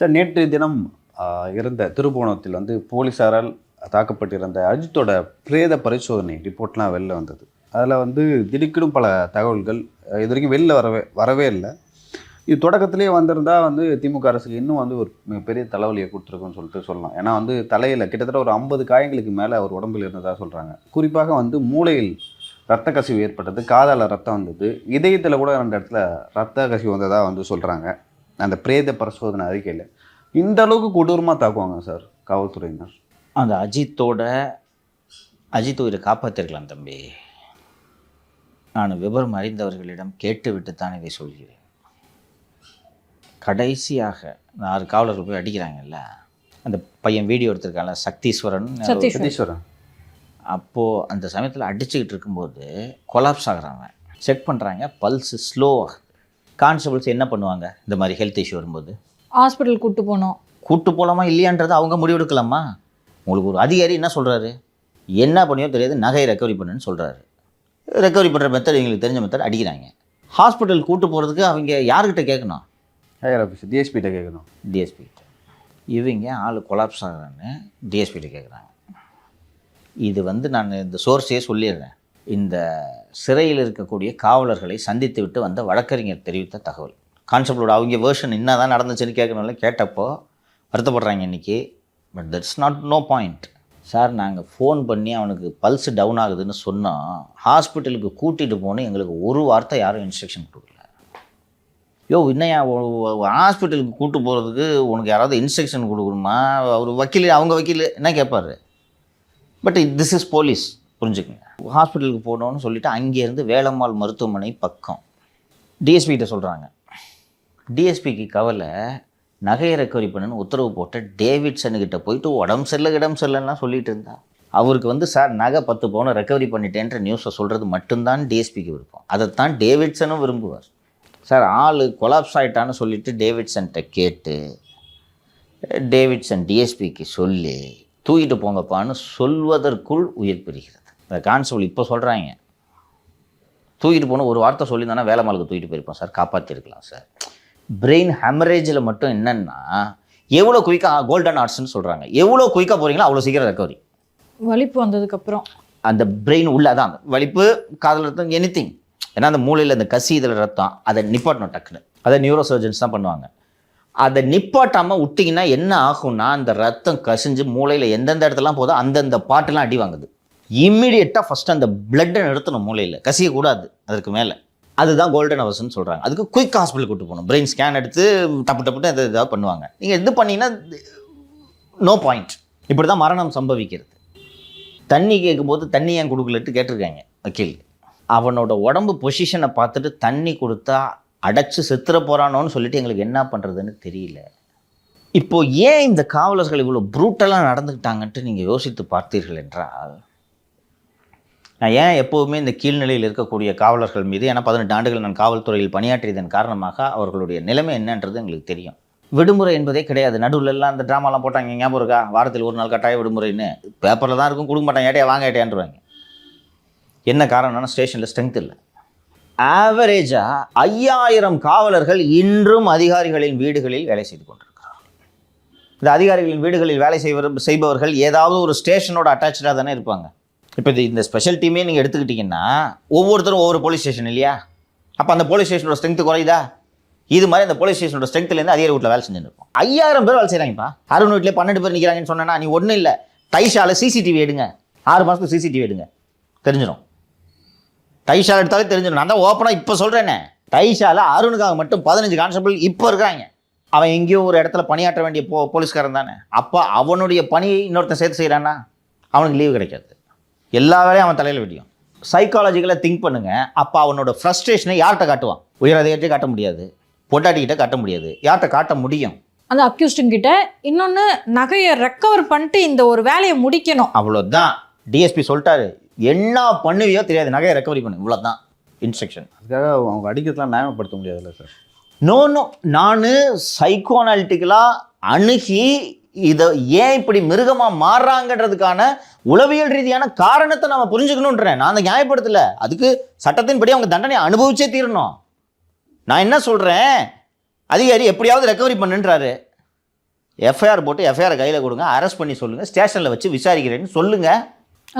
Sir நேற்று தினம் இருந்த திருபுவனத்தில் வந்து போலீசாரால் தாக்கப்பட்டிருந்த அஜித்தோட பிரேத பரிசோதனை ரிப்போர்ட்லாம் வெளில வந்தது. அதில் வந்து திடுக்கிடும் பல தகவல்கள் இது வரைக்கும் வெளில வரவே வரவே இல்லை. இது தொடக்கத்திலே வந்திருந்தால் வந்து திமுக அரசுக்கு இன்னும் வந்து ஒரு மிகப்பெரிய தலைவலியை கொடுத்துருக்குன்னு சொல்லிட்டு சொல்லலாம். ஏன்னா வந்து தலையில் கிட்டத்தட்ட ஒரு ஐம்பது காயங்களுக்கு மேலே அவர் உடம்பில் இருந்ததாக சொல்கிறாங்க குறிப்பாக வந்து மூளையில் ரத்த கசிவு ஏற்பட்டது காதால் ரத்தம் வந்தது இதயத்தில் கூட ரெண்டு இடத்துல ரத்த கசிவு வந்ததாக வந்து சொல்கிறாங்க அந்த பிரேத பரிசோதனை அறிக்கையில். இந்த அளவுக்கு கொடூரமாக தாக்குவாங்க சார் காவல்துறையினர். அந்த அஜித்தோட அஜித் உயிரை காப்பாற்றிருக்கலாம் தம்பி. நான் விவரம் அறிந்தவர்களிடம் கேட்டுவிட்டுத்தான் இதை சொல்கிறேன். கடைசியாக ஆறு காவலர்கள் போய் அடிக்கிறாங்கல்ல? அந்த பையன் வீடியோ எடுத்திருக்கான்ல சக்தீஸ்வரன்? சதீஷ் சதீஸ்வரன் அப்போது அந்த சமயத்தில் அடிச்சுக்கிட்டு இருக்கும்போது கொலாப்ஸ் ஆகுறாங்க செக் பண்ணுறாங்க பல்ஸ் ஸ்லோவாக கான்ஸ்டபிள்ஸ் என்ன பண்ணுவாங்க? இந்த மாதிரி ஹெல்த் இஷ்யூ வரும்போது? ஹாஸ்பிட்டல் கூட்டு போனோம். கூட்டு போகலாமா இல்லையான்றது அவங்க முடிவெடுக்கலாமா? உங்களுக்கு ஒரு அதிகாரி என்ன சொல்கிறாரு என்ன பண்ணியோ தெரியாது நகையை ரெக்கவரி பண்ணுன்னு சொல்கிறாரு ரெக்கவரி பண்ணுற மெத்தட் எங்களுக்கு தெரிஞ்ச மெத்தட் அடிக்கிறாங்க. ஹாஸ்பிட்டல் கூட்டு போகிறதுக்கு அவங்க யார்கிட்ட கேட்கணும்? ஹையர் ஆஃபீஸ் டிஎஸ்பிகிட்ட கேட்கணும். டிஎஸ்பி கிட்ட. இவங்க ஆள் கொலாப்ஸ் ஆகுறான்னு டிஎஸ்பிகிட்ட கேட்குறாங்க. இது வந்து நான் இந்த சோர்ஸே சொல்லிடுறேன். இந்த சிறையில் இருக்கக்கூடிய காவலர்களை சந்தித்து விட்டு வந்த வழக்கறிஞர் தெரிவித்த தகவல். கான்ஸ்டபிளோட அவங்க வேர்ஷன் என்ன தான் நடந்துச்சுன்னு கேட்கணும்ல கேட்டப்போ வருத்தப்படுறாங்க இன்றைக்கி but that's not no point sir நாங்கள் ஃபோன் பண்ணி அவனுக்கு பல்ஸ் டவுன் ஆகுதுன்னு சொன்னோம் ஹாஸ்பிட்டலுக்கு கூட்டிகிட்டு போகணும் எங்களுக்கு ஒரு வார்த்தை யாரும் இன்ஸ்ட்ரக்ஷன் கொடுக்கல. யோ என்னையா ஹாஸ்பிட்டலுக்கு கூட்டு போகிறதுக்கு உனக்கு யாராவது இன்ஸ்ட்ரக்ஷன் கொடுக்கணுமா? அவர் வக்கீல் அவங்க வக்கீல் என்ன கேட்பாரு பட் திஸ் இஸ் போலீஸ் புரிஞ்சுக்கங்க. ஹாஸ்பிட்டலுக்கு போகணும்னு சொல்லிட்டு அங்கேருந்து வேலம்மாள் மருத்துவமனை பக்கம். டிஎஸ்பிகிட்ட சொல்கிறாங்க டிஎஸ்பிக்கு கவலை நகையை ரெக்கவரி பண்ணுன்னு உத்தரவு போட்ட டேவிட்சனுக்கிட்ட போயிட்டு உடம்பு சரியில்லை இடம் சரியில்லைலாம் சொல்லிட்டு இருந்தா. அவருக்கு வந்து சார் நகை பத்து பவுனை ரெக்கவரி பண்ணிட்டேன்ற நியூஸை சொல்கிறது மட்டும்தான் டிஎஸ்பிக்கு விருப்பம். அதைத்தான் டேவிட்சனும் விரும்புவார். சார் ஆள் கொலாப்ஸ் ஆயிட்டான்னு சொல்லிட்டு டேவிட்சன்கிட்ட கேட்டு டேவிட்சன் டிஎஸ்பிக்கு சொல்லி தூக்கிட்டு போங்கப்பான்னு சொல்வதற்குள் உயிர் பெறுகிறது இந்த கான்ஸ்டபிள் இப்போ சொல்கிறாங்க தூக்கிட்டு போன ஒரு வார்த்தை சொல்லியிருந்தானா வேலை மாலுக்கு தூக்கிட்டு போயிருப்போம் சார். காப்பாற்றிருக்கலாம் சார். பிரெயின் ஹெமரேஜில் மட்டும் என்னென்னா எவ்வளோ குயிக்காக கோல்டன் ஆர்ட்ஸ்னு சொல்கிறாங்க எவ்வளோ குயிக்காக போகிறீங்களோ அவ்வளோ சீக்கிரம் ரெக்கவரி வலிப்பு வந்ததுக்கு அப்புறம் அந்த பிரெயின் உள்ள அதான் வலிப்பு காதல் ரத்தம் எனி திங் ஏன்னா அந்த மூளையில் அந்த கசி இதில் ரத்தம் அதை நிப்பாட்டணும் டக்குன்னு. அதை நியூரோ சர்ஜன்ஸ் தான் பண்ணுவாங்க. அதை நிப்பாட்டாமல் விட்டிங்கன்னா என்ன ஆகும்னா அந்த ரத்தம் கசிஞ்சு மூளையில் எந்தெந்த இடத்துலாம் போதோ அந்தந்த பாட்டெல்லாம் அடி வாங்குது. இம்மிடியட்டாக ஃபஸ்ட்டு அந்த பிளட்டை நிறுத்தணும் மூளையில். கசியக்கூடாது அதற்கு மேலே. அதுதான் கோல்டன் ஹவர்ஸ்னு சொல்கிறாங்க அதுக்கு குயிக் ஹாஸ்பிட்டல் கூட்டு போகணும். பிரெயின் ஸ்கேன் எடுத்து டப்பு டப்புட்டு அதை இதாக பண்ணுவாங்க. நீங்கள் இது பண்ணிங்கன்னா நோ பாயிண்ட் இப்படி தான் மரணம் சம்பவிக்கிறது. தண்ணி கேட்கும்போது தண்ணி ஏன் கொடுக்கலட்டு கேட்டிருக்காங்க வக்கீல் அவனோட உடம்பு பொசிஷனை பார்த்துட்டு தண்ணி கொடுத்தா அடைச்சி செத்துற போகிறானோன்னு சொல்லிட்டு எங்களுக்கு என்ன பண்ணுறதுன்னு தெரியல. இப்போ ஏன் இந்த காவலர்கள் இவ்வளோ ப்ரூட்டலாக நடந்துக்கிட்டாங்கன்ட்டு நீங்கள் யோசித்து பார்த்தீர்கள் என்றால் நான் ஏன் எப்போவுமே இந்த கீழ்நிலையில் இருக்கக்கூடிய காவலர்கள் மீது ஏன்னா பதினெட்டு ஆண்டுகள் நான் காவல்துறையில் பணியாற்றியதன் காரணமாக அவர்களுடைய நிலைமை என்னன்றது எங்களுக்கு தெரியும். விடுமுறை என்பதே கிடையாது. நடுவில் எல்லாம் அந்த ட்ராமாலாம் போட்டாங்க ஞாபகம் இருக்கா? வாரத்தில் ஒரு நாள் கட்டாய விடுமுறைன்னு. பேப்பரில் தான் இருக்கும் கொடுக்க மாட்டாங்க. ஏட்டையா வாங்க ஏட்டையான்றுவாங்க என்ன காரணம்னா ஸ்டேஷனில் ஸ்ட்ரென்த் இல்லை. ஆவரேஜாக ஐயாயிரம் காவலர்கள் இன்றும் அதிகாரிகளின் வீடுகளில் வேலை செய்து கொண்டிருக்கிறார்கள். இந்த அதிகாரிகளின் வீடுகளில் வேலை செய்வர் செய்பவர்கள் ஏதாவது ஒரு ஸ்டேஷனோட அட்டாச்சாக தானே இருப்பாங்க. இப்போ இது இந்த ஸ்பெஷல் டீமே நீங்கள் எடுத்துக்கிட்டிங்கன்னா ஒவ்வொருத்தரும் ஒவ்வொரு போலீஸ் ஸ்டேஷன் இல்லையா? அப்போ அந்த போலீஸ் ஸ்டேஷனோட ஸ்ட்ரென்த் குறையுதா? இது மாதிரி அந்த போலீஸ் ஸ்டேஷனோட ஸ்ட்ரென்த்லேருந்து அதிகாரி வீட்டில் வேலை செஞ்சுட்டு ஐயாயிரம் பேர் வேலை செய்கிறாங்கப்பா அருண் வீட்டில் பன்னெண்டு பேர் நிற்கிறாங்கன்னு சொன்னேன்னா நீ ஒன்றும் இல்லை. தைஷால சிசிடிவி எடுங்க. ஆறு மாதத்துக்கு சிசிடிவி எடுங்க. தெரிஞ்சிடும் டைஷால எடுத்தாலே தெரிஞ்சிடும் நான் தான் ஓப்பனாக இப்போ சொல்கிறேனே தைஷால அருணுக்காக மட்டும் பதினஞ்சு கான்ஸ்டபிள் இப்போ இருக்கிறாங்க. அவன் எங்கேயோ ஒரு இடத்துல பணியாற்ற வேண்டிய போ போலீஸ்காரன் தானே. அப்போ அவனுடைய பணியை இன்னொருத்தன் சேர்த்து செய்கிறான்னா அவனுக்கு லீவு கிடைக்காது. எல்லா வேலையும் அவன் தலையில் வெடியும் சைக்காலஜிக்கலாக திங்க் பண்ணுங்க. அப்போ அவனோட ஃப்ரஸ்ட்ரேஷனை யார்கிட்ட காட்டுவான்? உயர் அதிகாரிட்டே காட்ட முடியாது. பொட்டாட்டிக்கிட்ட காட்ட முடியாது. யார்கிட்ட காட்ட முடியும்? அந்த அக்யூஸ்டன் கிட்ட இன்னொன்னு நகையை ரெக்கவர் பண்ணிட்டு இந்த ஒரு வேலையை முடிக்கணும். அவ்வளோதான் டிஎஸ்பி சொல்லிட்டாரு. என்ன பண்ணுவியோ தெரியாது. நகையை ரெக்கவரி பண்ணு. இவ்வளோதான் இன்ஸ்ட்ரக்ஷன் அதுக்காக அவங்க அடிக்கிறதுலாம் நியாயப்படுத்த முடியாதுல்ல சார்? நோ நோ நான் சைக்கோனாலிட்டிக்கலாக அணுகி இதை ஏன் இப்படி மிருகமாக மாறுறாங்கன்றதுக்கான உளவியல் ரீதியான காரணத்தை நம்ம புரிஞ்சுக்கணுன்றேன். நான் அந்த நியாயப்படுத்தல. அதுக்கு சட்டத்தின்படி அவங்க தண்டனை அனுபவிச்சே தீரணும். நான் என்ன சொல்கிறேன் அதிகாரி எப்படியாவது ரெக்கவரி பண்ணுன்றாரு. எஃப்ஐஆர் போட்டு எஃப்ஐஆர் கையில் கொடுங்க. அரெஸ்ட் பண்ணி சொல்லுங்கள் ஸ்டேஷனில் வச்சு விசாரிக்கிறேன்னு சொல்லுங்கள்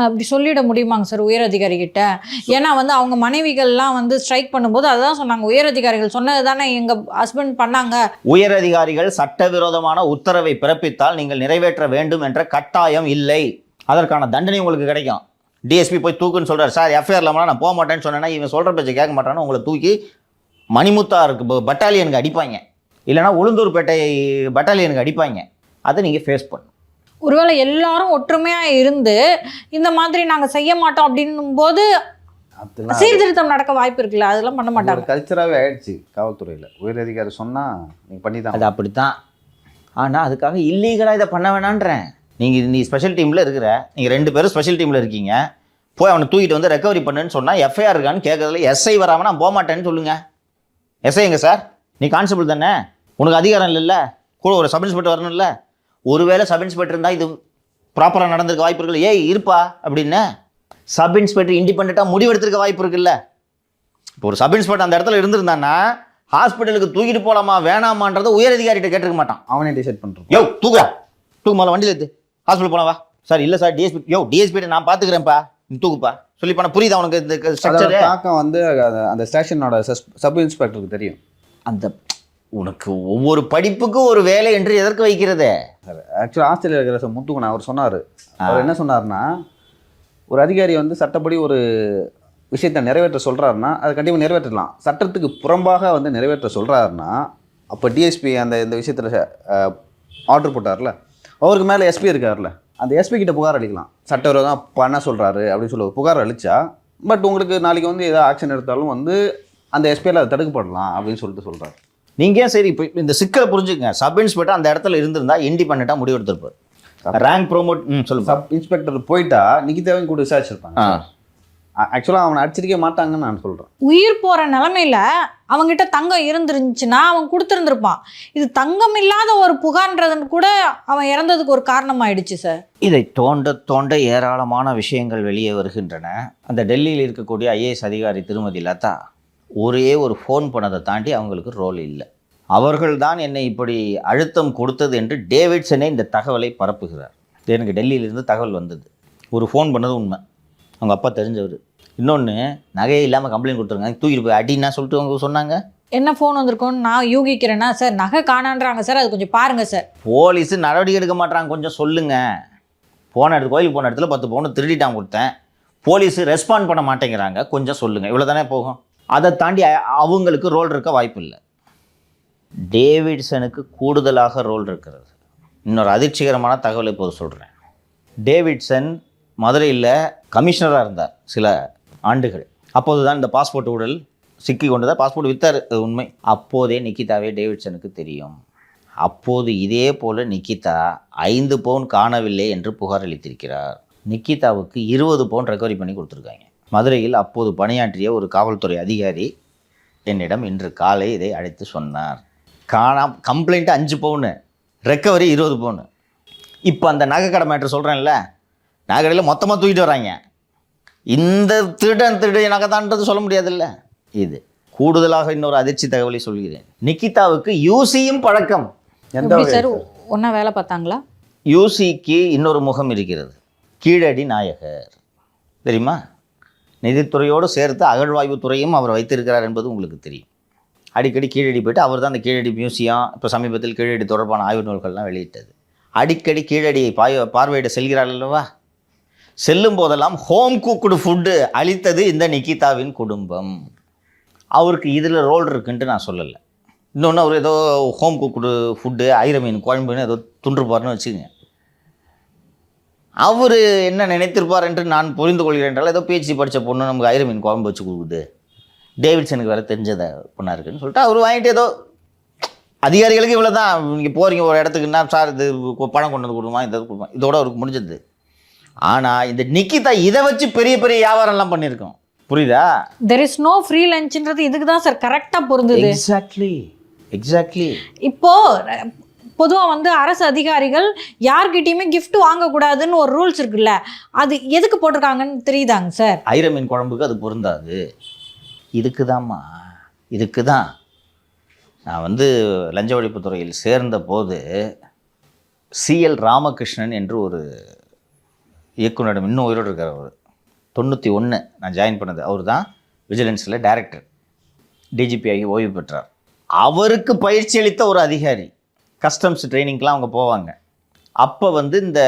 அப்படி சொல்லிட முடியுமாங்க சார் உயர் அதிகாரிகிட்ட? ஏன்னா வந்து அவங்க மனைவிகள்லாம் வந்து ஸ்ட்ரைக் பண்ணும்போது அதான் சொன்னாங்க. உயர் அதிகாரிகள் சொன்னது தானே எங்கள் ஹஸ்பண்ட் பண்ணாங்க. உயர் அதிகாரிகள் சட்டவிரோதமான உத்தரவை பிறப்பித்தால் நீங்கள் நிறைவேற்ற வேண்டும் என்ற கட்டாயம் இல்லை. அதற்கான தண்டனை உங்களுக்கு கிடைக்கும். டிஎஸ்பி போய் தூக்குன்னு சொல்கிறார் சார் எஃப்ஐஆர் இல்லாமல் நான் போக மாட்டேன்னு சொன்னேன்னா இவன் சொல்கிற பேச்சை கேட்க மாட்டான்னு உங்களை தூக்கி மணிமுத்தாருக்கு பட்டாலியனுக்கு அடிப்பாங்க. இல்லைன்னா உளுந்தூர்பேட்டை பட்டாலியனுக்கு அடிப்பாங்க. அதை நீங்கள் ஃபேஸ் பண்ணும் ஒருவேளை எல்லாரும் ஒற்றுமையா இருந்து இந்த மாதிரி நாங்க செய்ய மாட்டோம் அப்படின்னும் போது சீர்திருத்தம் நடக்க வாய்ப்பு இருக்குல்ல? அதெல்லாம் பண்ண மாட்டாங்க. கல்ச்சராகவே ஆயிடுச்சு காவல்துறையில். உயர் அதிகாரி சொன்னால் நீங்கள் பண்ணி தான் அது அப்படித்தான். ஆனால் அதுக்காக இல்லீகலாக இதை பண்ண வேணான்றேன். நீங்கள் நீ ஸ்பெஷல் டீமில் இருக்கிற நீங்கள் ரெண்டு பேரும் ஸ்பெஷல் டீமில் இருக்கீங்க. போய் அவனை தூக்கிட்டு வந்து ரெக்கவரி பண்ணுன்னு சொன்னால் எஃப்ஐஆர் இருக்கான்னு கேட்கறதுல எஸ்ஐ வராமல் நான் போக மாட்டேன்னு சொல்லுங்க எஸ்ஐ எங்க சார் நீ கான்ஸ்டபிள் தானே? உனக்கு அதிகாரம் இல்லைல்ல? கூட ஒரு சப் இன்ஸ்பெக்டர் வரணும்ல? ஒருவேளை சப் இன்ஸ்பெக்டர் இருந்தால் இது ப்ராப்பராக நடந்திருக்க வாய்ப்பு இருக்குல்ல. ஏய் இருப்பா அப்படின்னு சப் இன்ஸ்பெக்டர் இண்டிபெண்ட்டாக முடிவெடுத்திருக்க வாய்ப்பு இருக்குல்ல. இப்போ ஒரு சப் இன்ஸ்பெக்டர் அந்த இடத்துல இருந்திருந்தான்னா ஹாஸ்பிட்டலுக்கு தூக்கிட்டு போகலாமா வேணாமான்றதை உயர் அதிகாரிகிட்ட கேட்டிருக்க மாட்டான். அவனே டிசைட் பண்ணுறோம் யோ தூக்குறா தூக்கு முதல்ல வண்டியில் எடுத்து ஹாஸ்பிட்டல் போலாம் வா. சார் இல்லை சார் டிஎஸ்பி யோ டிஎஸ்பி நான் பார்த்துக்கிறேன்ப்பா நீ தூக்குப்பா. சொல்லி பண்ண புரியுதா உனக்கு இந்த ஸ்ட்ரக்சரு தாக்கம் வந்து அந்த ஸ்டேஷனோட சப் இன்ஸ்பெக்டருக்கு தெரியும். அந்த உனக்கு ஒவ்வொரு படிப்புக்கும் ஒரு வேலை என்று எதற்கு வைக்கிறது? ஆக்சுவலாக ஆஸ்திரேலியா இருக்கிற சார் முத்துக்குணன் அவர் சொன்னார். அவர் என்ன சொன்னார்னா ஒரு அதிகாரி வந்து சட்டப்படி ஒரு விஷயத்தை நிறைவேற்ற சொல்கிறாருன்னா அது கண்டிப்பாக நிறைவேற்றலாம். சட்டத்துக்கு புறம்பாக வந்து நிறைவேற்ற சொல்கிறாருன்னா அப்போ டிஎஸ்பி அந்த இந்த விஷயத்தில் ஆர்டர் போட்டார்ல. அவருக்கு மேலே எஸ்பி இருக்கார்ல. அந்த எஸ்பி கிட்ட புகார் அளிக்கலாம். சட்டவிரோதம் பண்ண சொல்கிறாரு அப்படின்னு சொல்லி ஒரு புகார் அளிச்சா பட் உங்களுக்கு நாளைக்கு வந்து ஏதாவது ஆக்ஷன் எடுத்தாலும் வந்து அந்த எஸ்பியில் அதை தடுக்கப்படலாம் அப்படின்னு சொல்லிட்டு சொல்கிறாரு நீங்க ஏன் சரி இப்போ இந்த சிக்கலை புரிஞ்சுக்கங்க. சப் இன்ஸ்பெக்டர் அந்த இடத்துல இருந்திருந்தா இண்டிபெண்ட்டாக முடிவு எடுத்திருப்பார் ரேங்க் ப்ரோமோட் ம் சொல்லுப்பா சப் இன்ஸ்பெக்டர் போயிட்டா நிகிதாவையும் கூட விசாரிச்சிருப்பாங்க ஆக்சுவலாக அவனை அடிச்சிருக்க மாட்டாங்கன்னு நான் சொல்கிறேன் உயிர் போற நிலமையில அவங்கிட்ட தங்கம் இருந்துருந்துச்சுன்னா அவன் கொடுத்துருந்துருப்பான். இது தங்கம் இல்லாத ஒரு புகார்ன்றதுன்னு கூட அவன் இறந்ததுக்கு ஒரு காரணம் ஆயிடுச்சு சார் இதை தோண்ட தோண்ட ஏராளமான விஷயங்கள் வெளியே வருகின்றன. அந்த டெல்லியில் இருக்கக்கூடிய ஐஏஎஸ் அதிகாரி திருமதி லதா ஒரே ஒரு ஃபோன் பண்ணதை தாண்டி அவங்களுக்கு ரோல் இல்லை. அவர்கள்தான் என்னை இப்படி அழுத்தம் கொடுத்தது என்று டேவிட்சனே இந்த தகவலை பரப்புகிறார். எனக்கு டெல்லியிலிருந்து தகவல் வந்தது. ஒரு ஃபோன் பண்ணது உண்மை. அவங்க அப்பா தெரிஞ்சவர். இன்னொன்று நகையே இல்லாமல் கம்ப்ளைண்ட் கொடுத்துருங்க தூக்கிட்டு போய் அடின்னா சொல்லிட்டு அவங்க சொன்னாங்க. என்ன ஃபோன் வந்திருக்கோன்னு நான் யூகிக்கிறேன்னா சார் நகை காணான்றாங்க சார். அது கொஞ்சம் பாருங்க சார். போலீஸ் நடவடிக்கை எடுக்க மாட்டாங்க கொஞ்சம் சொல்லுங்க. போன இடத்துல கோயிலுக்கு போன இடத்துல பத்து பவுன் திருடிட்டான் கொடுத்தேன். போலீஸ் ரெஸ்பாண்ட் பண்ண மாட்டேங்கிறாங்க. கொஞ்சம் சொல்லுங்க. இவ்வளோ தானே போகும்? அதை தாண்டி அவங்களுக்கு ரோல் இருக்க வாய்ப்பு இல்லை. டேவிட்சனுக்கு கூடுதலாக ரோல் இருக்கிறது. இன்னொரு அதிர்ச்சிகரமான தகவல் இப்போது சொல்கிறேன் டேவிட்சன் மதுரையில் கமிஷனராக இருந்தார் சில ஆண்டுகள். அப்போது தான் இந்த பாஸ்போர்ட் ஊழல் சிக்கி கொண்டதாக பாஸ்போர்ட் வித்தார் அது உண்மை. அப்போதே நிக்கிதாவே டேவிட்சனுக்கு தெரியும். அப்போது இதே போல் நிக்கிதா ஐந்து பவுன் காணவில்லை என்று புகார் அளித்திருக்கிறார். நிக்கிதாவுக்கு இருபது பவுன் ரெக்கவரி பண்ணி கொடுத்துருக்காங்க. மதுரையில் அப்போது பணியாற்றிய ஒரு காவல்துறை அதிகாரி என்னிடம் இன்று காலை இதை அழைத்து சொன்னார். காணாம் கம்ப்ளைண்ட் அஞ்சு பவுனு ரெக்கவரி இருபது பவுனு. இப்போ அந்த நகைக்கடை மேட்ரு சொல்கிறேன்ல நகைக்கடையில் மொத்தமாக தூக்கிட்டு வராங்க இந்த திருடன் திருடன் நகைதான்றது சொல்ல முடியாதுல்ல. இது கூடுதலாக இன்னொரு அதிர்ச்சி தகவலை சொல்கிறேன். நிக்கிதாவுக்கு யூசியும் பழக்கம். எந்த சார்? ஒன்றா வேலை பார்த்தாங்களா? யூசிக்கு இன்னொரு முகம் இருக்கிறது. கீழடி நாயகர். தெரியுமா? நிதித்துறையோடு சேர்த்து அகழ்வாய்வு துறையும் அவர் வைத்திருக்கிறார் என்பது உங்களுக்கு தெரியும். அடிக்கடி கீழடி போயிட்டு அவர் தான் அந்த கீழடி மியூசியம் இப்போ சமீபத்தில் கீழடி தொடர்பான ஆய்வு நூல்கள்லாம் வெளியிட்டது. அடிக்கடி கீழடியை பாய் பார்வையிட செல்கிறார் அல்லவா? செல்லும் போதெல்லாம் ஹோம் குக்குடு ஃபுட்டு அளித்தது இந்த நிக்கிதாவின் குடும்பம். அவருக்கு இதில் ரோல் இருக்குன்ட்டு நான் சொல்லலை. இன்னொன்று அவர் ஏதோ ஹோம் குக்குடு ஃபுட்டு ஐரமீன் குழம்புன்னு ஏதோ துண்டுருப்பார்னு வச்சுக்கோங்க. அவர் என்ன நினைத்திருப்பார் என்று நான் புரிந்து கொள்கிறேன் என்றால் ஏதோ பேச்சு படித்த பொண்ணு நமக்கு ஐர மீன் குழம்பு வச்சு கொடுக்குது. டேவிட்சனுக்கு வேறு தெரிஞ்சத பொண்ணாக இருக்குன்னு சொல்லிட்டு அவர் வாங்கிட்டு ஏதோ அதிகாரிகளுக்கு இவ்வளோ தான் நீங்கள் போகிறீங்க ஒரு இடத்துக்குன்னா சார் இது பணம் கொண்டு வந்து கொடுமா இந்த கொடுமா இதோட அவருக்கு முடிஞ்சது. ஆனால் இந்த நிக்கிதா இதை வச்சு பெரிய பெரிய வியாபாரம்லாம் பண்ணியிருக்கோம். புரியுதா? தெர் இஸ் நோ ஃப்ரீ லஞ்சுன்றது இதுக்கு தான் சார் கரெக்டாக பொருந்தது. எக்ஸாக்ட்லி எக்ஸாக்ட்லி இப்போ பொதுவாக வந்து அரசு அதிகாரிகள் யார்கிட்டையுமே கிஃப்ட் வாங்கக்கூடாதுன்னு ஒரு ரூல்ஸ் இருக்குல்ல அது எதுக்கு போட்டிருக்காங்கன்னு தெரியுதாங்க சார் ஐர மீன் குழம்புக்கு அது பொருந்தாது. இதுக்கு தாம்மா இதுக்கு தான் நான் வந்து லஞ்ச ஒழிப்புத்துறையில் சேர்ந்த போது சிஎல் ராமகிருஷ்ணன் என்று ஒரு இயக்குநரிடம் இன்னும் உயிரோடு இருக்கார் அவர். தொண்ணூற்றி ஒன்று நான் ஜாயின் பண்ணது. அவர் தான் விஜிலன்ஸில் டைரக்டர் டிஜிபி ஆகி ஓய்வு பெற்றார். அவருக்கு பயிற்சி அளித்த ஒரு அதிகாரி. கஸ்டம்ஸ் ட்ரைனிங்க்கெலாம் அவங்க போவாங்க. அப்போ வந்து இந்த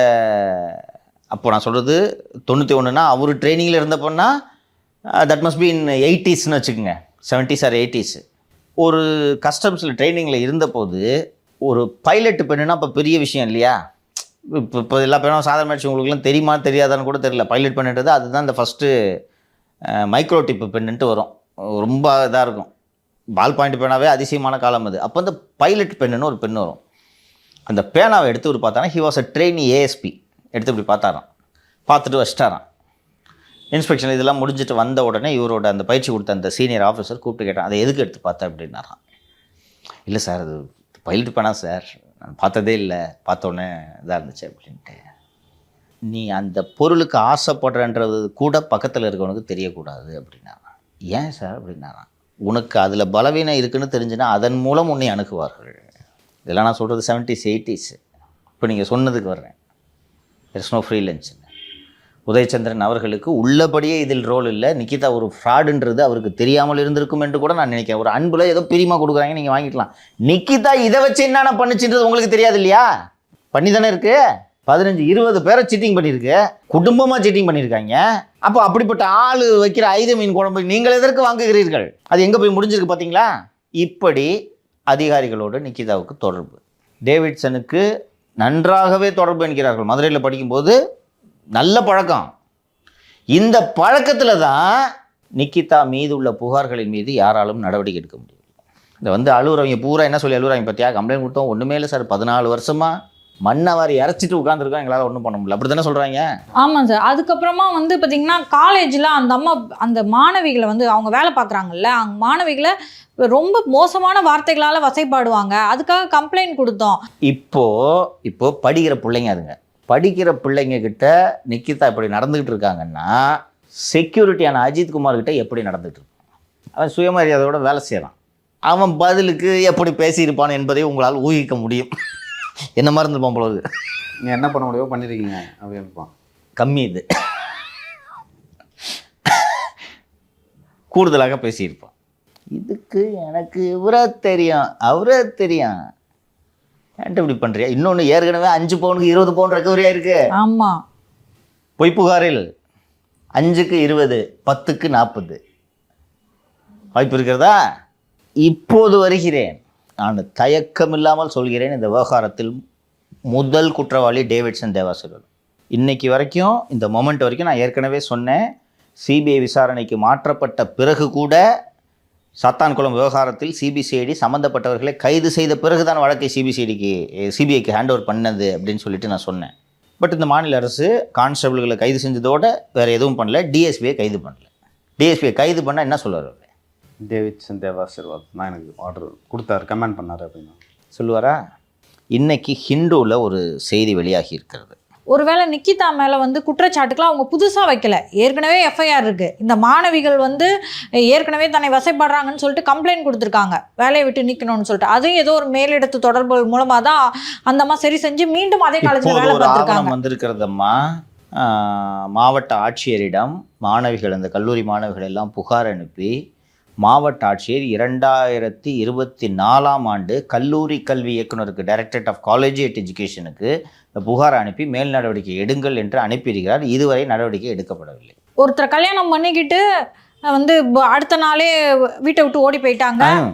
அப்போ நான் சொல்கிறது தொண்ணூற்றி ஒன்றுனா அவர் ட்ரைனிங்கில் இருந்தப்போன்னா தட் மஸ்ட் பி இன் எயிட்டிஸ்னு வச்சுக்கோங்க. செவன்ட்டிஸ் ஆர் எயிட்டிஸ் ஒரு கஸ்டம்ஸில் ட்ரைனிங்கில் இருந்தபோது ஒரு பைலட் பெண்ணுனா அப்போ பெரிய விஷயம் இல்லையா? இப்போ இப்போ எல்லா பேரும் சாதாரண மனுஷன் உங்களுக்குலாம் தெரியுமா தெரியாதான்னு கூட தெரியல. பைலட் பெண்ணுன்றது அதுதான் இந்த ஃபஸ்ட்டு மைக்ரோ டிப்பு பெண்ணுன்ட்டு வரும். ரொம்ப இதாக இருக்கும். பால் பாயிண்ட் பேனாவே அதிசயமான காலம் அது. அப்போ அந்த பைலட் பெண்ணுன்னு ஒரு பெண் வரும். அந்த பேனாவை எடுத்து ஒரு பார்த்தானா he was a trainee ASP எடுத்து இப்படி பார்த்தாராம். பார்த்துட்டு வச்சிட்டாராம். இன்ஸ்பெக்ஷன் இதெல்லாம் முடிஞ்சிட்டு வந்த உடனே இவரோட அந்த பயிற்சி கொடுத்த அந்த சீனியர் ஆஃபீஸர் கூப்பிட்டு கேட்டான் அதை எதுக்கு எடுத்து பார்த்தேன் அப்படின்னாராம். இல்லை சார் அது பைலட் பேனா சார். நான் பார்த்ததே இல்லை. பார்த்தோடனே இதாக இருந்துச்சு அப்படின்ட்டு. நீ அந்த பொருளுக்கு ஆசைப்படுறன்றது கூட பக்கத்தில் இருக்கவனுக்கு தெரியக்கூடாது அப்படின்னாராம். ஏன் சார்? அப்படின்னாராம். உனக்கு அதில் பலவீனம் இருக்குன்னு தெரிஞ்சுன்னா அதன் மூலம் உன்னை அணுகுவார்கள். இதெல்லாம் நான் சொல்கிறது செவன்ட்டீஸ் எயிட்டிஸ் இப்போ நீங்கள் சொன்னதுக்கு வர்றேன். It's no free lunch Udhayachandran அவர்களுக்கு உள்ளபடியே இதில் ரோல் இல்லை. நிக்கிதா ஒரு ஃப்ராடுன்றது அவருக்கு தெரியாமல் இருந்திருக்கும் என்று கூட நான் நினைக்கிறேன். ஒரு அன்பில் ஏதோ பிரியமாக கொடுக்குறாங்க நீங்கள் வாங்கிக்கலாம். நிக்கிதா இதை வச்சு என்னென்ன பண்ணுச்சுன்றது உங்களுக்கு தெரியாது இல்லையா? பண்ணி தானே இருக்குது பதினஞ்சு இருபது பேரை சீட்டிங் பண்ணியிருக்கு. குடும்பமாக சீட்டிங் பண்ணியிருக்காங்க. அப்போ அப்படிப்பட்ட ஆள் வைக்கிற ஐத மீன் குழம்பு நீங்கள் எதற்கு வாங்குகிறீர்கள்? அது எங்கே போய் முடிஞ்சிருக்கு பார்த்தீங்களா? இப்படி அதிகாரிகளோடு நிக்கிதாவுக்கு தொடர்பு. டேவிட்சனுக்கு நன்றாகவே தொடர்பு என்கிறார்கள். மதுரையில் படிக்கும்போது நல்ல பழக்கம். இந்த பழக்கத்தில் தான் நிக்கிதா மீது உள்ள புகார்களின் மீது யாராலும் நடவடிக்கை எடுக்க முடியும். இந்த வந்து அழுகுறவங்க பூரா என்ன சொல்லி அழுகுறாங்க பார்த்தியா கம்ப்ளைண்ட் கொடுத்தோம். ஒன்றுமே இல்லை சார் பதினாலு வருஷமா மண்ணை வாரி இறச்சிட்டு உட்காந்துருக்கோம் எங்களால் ஒன்றும் பண்ண முடியல. அப்படி தானே சொல்கிறாங்க ஆமாம் சார். அதுக்கப்புறமா வந்து பார்த்தீங்கன்னா காலேஜில் அந்த அம்மா அந்த மாணவிகளை வந்து அவங்க வேலை பார்க்குறாங்கல்ல அவங்க மாணவிகளை ரொம்ப மோசமான வார்த்தைகளால் வசைப்பாடுவாங்க. அதுக்காக கம்ப்ளைண்ட் கொடுத்தோம். இப்போ இப்போ படிக்கிற பிள்ளைங்க அதுங்க. படிக்கிற பிள்ளைங்க கிட்ட நிக்கிதா இப்படி நடந்துக்கிட்டு இருக்காங்கன்னா செக்யூரிட்டியான அஜித் குமார் கிட்ட எப்படி நடந்துட்டு இருக்கான் அவன் சுயமரியாதையோட வேலை செய்கிறான் அவன் பதிலுக்கு எப்படி பேசியிருப்பான் என்பதை உங்களால் ஊகிக்க முடியும். என்ன மாதிரி இருந்திருப்பான் போல நீங்கள் என்ன பண்ண முடியுமோ பண்ணியிருக்கீங்க அப்படின்பான் கம்மி இது. கூடுதலாக பேசியிருப்பான் இதுக்கு எனக்கு இவரை தெரியும் அவரே தெரியும். ஏன்ட்டு இப்படி பண்ணுறியா இன்னொன்று ஏற்கனவே அஞ்சு பவுனுக்கு இருபது பவுன் ரெக்கவரியாக இருக்கு. ஆமாம் பொய் புகாரில் அஞ்சுக்கு இருபது பத்துக்கு நாற்பது. வாய்ப்பு இருக்கிறதா? இப்போது வருகிறேன். நான் தயக்கமில்லாமல் சொல்கிறேன் இந்த விவகாரத்தில் முதல் குற்றவாளி டேவிட்சன் தேவாசுரன் இன்னைக்கு வரைக்கும் இந்த மொமெண்ட் வரைக்கும் நான் ஏற்கனவே சொன்னேன் சிபிஐ விசாரணைக்கு மாற்றப்பட்ட பிறகு கூட சாத்தான்குளம் விவகாரத்தில் சிபிசிஐடி சம்மந்தப்பட்டவர்களை கைது செய்த பிறகு தான் வழக்கை சிபிசிஐடிக்கு சிபிஐக்கு ஹேண்ட் ஓவர் பண்ணது அப்படின்னு சொல்லிட்டு நான் சொன்னேன். பட் இந்த மாநில அரசு கான்ஸ்டபிள்களை கைது செஞ்சதோட வேறு எதுவும் பண்ணல டிஎஸ்பியை கைது பண்ணல. டிஎஸ்பியை கைது பண்ணால் என்ன சொல்லுவார் டேவிட்சன் தேவாசிர்வாத் நான் எனக்கு ஆர்டர் கொடுத்தாரு கமெண்ட் பண்ணாரு அப்படின்னா. சொல்லுவாரா? இன்னைக்கு ஹிந்துவில் ஒரு செய்தி வெளியாகி இருக்கிறது. ஒருவேளை நிக்கிதா மேலே வந்து குற்றச்சாட்டுக்கெல்லாம் அவங்க புதுசாக வைக்கல. ஏற்கனவே எஃப்ஐஆர் இருக்குது இந்த மாணவிகள் வந்து ஏற்கனவே தன்னை வசைப்படுறாங்கன்னு சொல்லிட்டு கம்ப்ளைண்ட் கொடுத்துருக்காங்க. வேலையை விட்டு நிற்கணும்னு சொல்லிட்டு. அதுவும் ஏதோ ஒரு மேலிடத்து தொடர்புகள் மூலமாக தான் அந்த அம்மா சரி செஞ்சு மீண்டும் அதே காலேஜில் இப்போது வேலை பார்த்துருக்காங்க. வந்திருக்கிறதம்மா. மாவட்ட ஆட்சியரிடம் மாணவிகள் அந்த கல்லூரி மாணவிகள் எல்லாம் புகார் அனுப்பி மாவட்ட ஆட்சியர் இரண்டாயிரத்தி இருபத்தி நாலாம் ஆண்டு கல்லூரி கல்வி இயக்குனருக்கு டைரக்டரேட் ஆஃப் காலேஜியேட் எஜுகேஷனுக்கு புகார் அனுப்பி மேல் நடவடிக்கை எடுங்கள் என்று அனுப்பியிருக்கிறார். இதுவரை நடவடிக்கை எடுக்கப்படவில்லை. ஒருத்தரை கல்யாணம் பண்ணிக்கிட்டு வந்து அடுத்த நாளே வீட்டை விட்டு ஓடி போயிட்டாங்க.